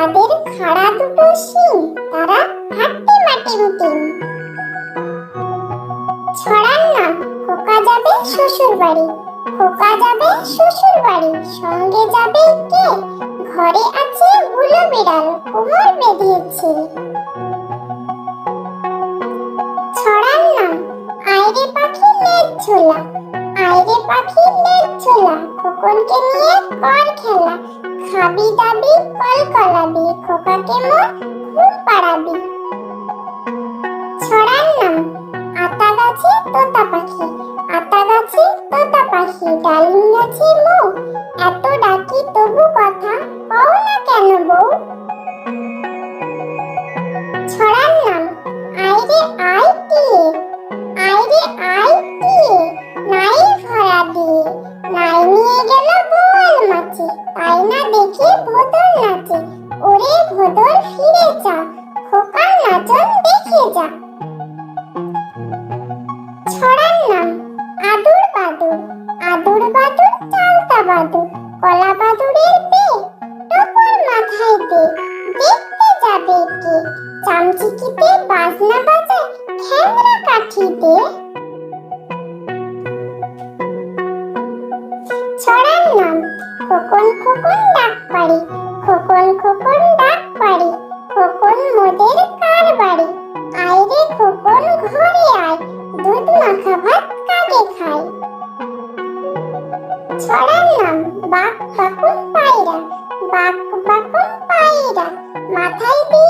তাদের খাড়া দুটো সিং তারা হাঁটতে মাটি মুটিং ছড়ার না খোকা যাবে শ্বশুর বাড়ি খোকা যাবে শ্বশুর বাড়ি সঙ্গে যাবে কে? ঘরে আছে বুলো বিড়াল, কোমর বেঁধেছে। ছড়ার না আইরে পাখি নেট ঝোলা। আইরে পাখি নেট ঝোলা, খোকনকে নিয়ে কর খেলা। খাবি দাবি কল কলাবি খোকাকে মোর ঘুম পাড়াবি। ছড়ার নাম, আতা গাছে তোতা পাখি, আতা গাছে তোতা পাখি, ডালিম গাছে মৌ। এত ডাকি তবু কথা কও না কেন বউ? যাবে কে? চামচিকিতে বাজনা বাজায় খ্যাংরা কাঠিতে? ছড়ার নাম, খোকন খোকন ডাক পারি খোকন খোকন ডাক পারি খোকন মোদের কার বাড়ি আয় রে খোকন, ঘরে আয়, দুধ মাখা ভাত কাকে খায়? ছড়ার নাম, বাক বাকুন পায়রা, বাক বাকুন পায়রা, মাথায় দিয়ে